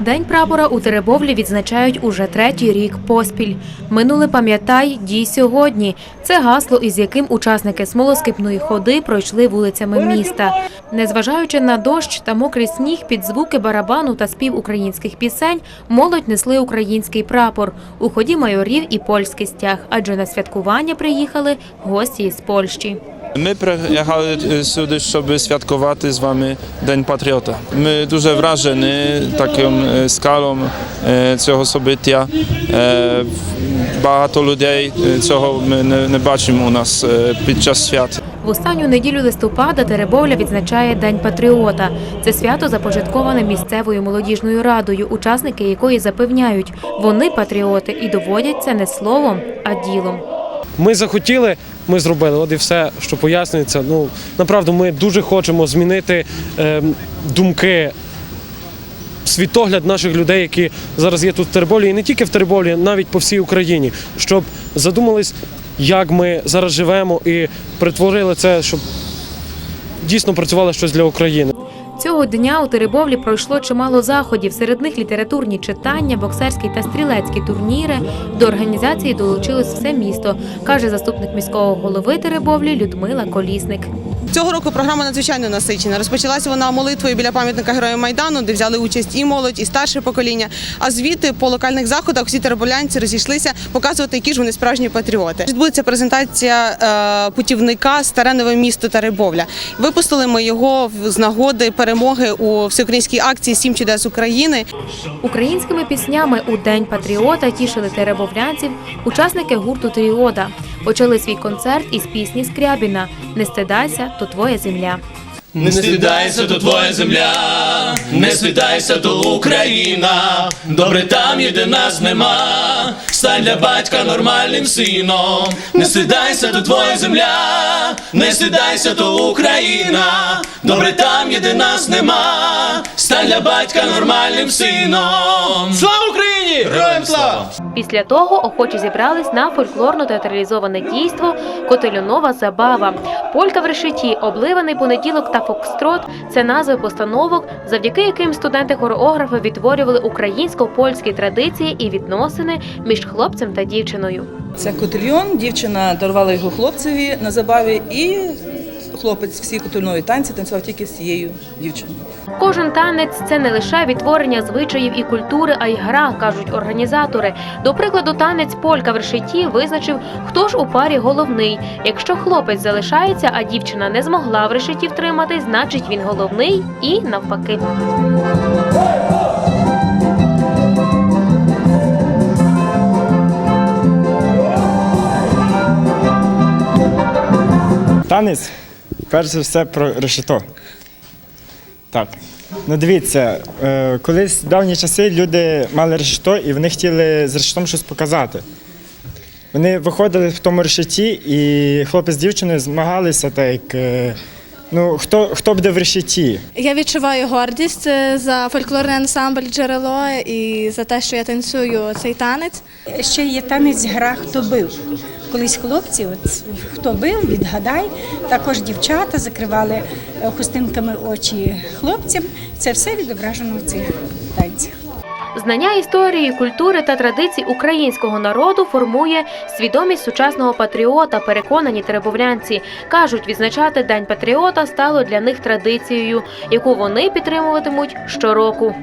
День прапора у Теребовлі відзначають уже третій рік поспіль. Минуле пам'ятай, дій сьогодні. Це гасло, із яким учасники смолоскипної ходи пройшли вулицями міста. Незважаючи на дощ та мокрий сніг під звуки барабану та спів українських пісень, молодь несли український прапор. У ході майорів і польський стяг, адже на святкування приїхали гості із Польщі. Ми приїхали сюди, щоб святкувати з вами День Патріота. Ми дуже вражені таким скалом цього собиття. Багато людей цього ми не, бачимо у нас під час свят. В останню неділю листопада Теребовля відзначає День патріота. Це свято започатковане місцевою молодіжною радою, учасники якої запевняють, вони патріоти і доводять це не словом, а ділом. Ми захотіли, ми зробили. От і все, що пояснюється. Ну направду, ми дуже хочемо змінити ем, думки. Світогляд наших людей, які зараз є тут в Теребовлі, і не тільки в Теребовлі, навіть по всій Україні, щоб задумались, як ми зараз живемо, і притворили це, щоб дійсно працювало щось для України. Цього дня у Теребовлі пройшло чимало заходів. Серед них літературні читання, боксерські та стрілецькі турніри. До організації долучилось все місто, каже заступник міського голови Теребовлі Людмила Колісник. Цього року програма надзвичайно насичена. Розпочалася вона молитвою біля пам'ятника Героям Майдану, де взяли участь і молодь, і старше покоління. А звідти по локальних заходах всі тереболянці розійшлися показувати, які ж вони справжні патріоти. Відбудеться презентація е, путівника Старе нове місто Теребовля. Випустили ми його з нагоди перемоги у всеукраїнській акції Сім чудес України. Українськими піснями у День патріота тішили теребовлянців учасники гурту Тріода. Почали свій концерт із пісні Скрябіна Не стидайся, то твоя земля. Не стидайся, то твоя земля, не стидайся, то Україна. Добре там, де нас нема. Стань для батька нормальним сином. Не стидайся, то твоя земля, не стидайся, то Україна. Добре там, де нас нема. Стань для батька нормальним сином. Слава Україні! Героям слава! Після того охочі зібрались на фольклорно-театралізоване дійство Котелюнова забава. Полька в решеті, обливаний понеділок та фокстрот це назви постановок, завдяки яким студенти-хореографи відтворювали українсько-польські традиції і відносини між хлопцем та дівчиною. Це котельйон. Дівчина дарувала його хлопцеві на забаві, і хлопець всі котельнові танці танцював тільки з цією дівчиною. Кожен танець це не лише відтворення звичаїв і культури, а й гра, кажуть організатори. До прикладу, танець полька в решеті визначив, хто ж у парі головний. Якщо хлопець залишається, а дівчина не змогла в решеті втримати, значить він головний і навпаки. Танець, перш за все, про решето. Так. Ну дивіться, е, колись в давні часи люди мали решето і вони хотіли з решетом щось показати. Вони виходили в тому решеті, і хлопець з дівчиною змагалися так, як, е, ну, хто, хто буде в решеті. Я відчуваю гордість е, за фольклорний ансамбль джерело і за те, що я танцюю цей танець. Ще є танець гра Хто бив. Колись хлопці, от хто бив, відгадай. Також дівчата закривали е, хустинками очі хлопцям. Це все відображено в цих танцях. Знання історії, культури та традицій українського народу формує свідомість сучасного патріота, переконані теребовлянці. Кажуть, відзначати День патріота стало для них традицією, яку вони підтримуватимуть щороку.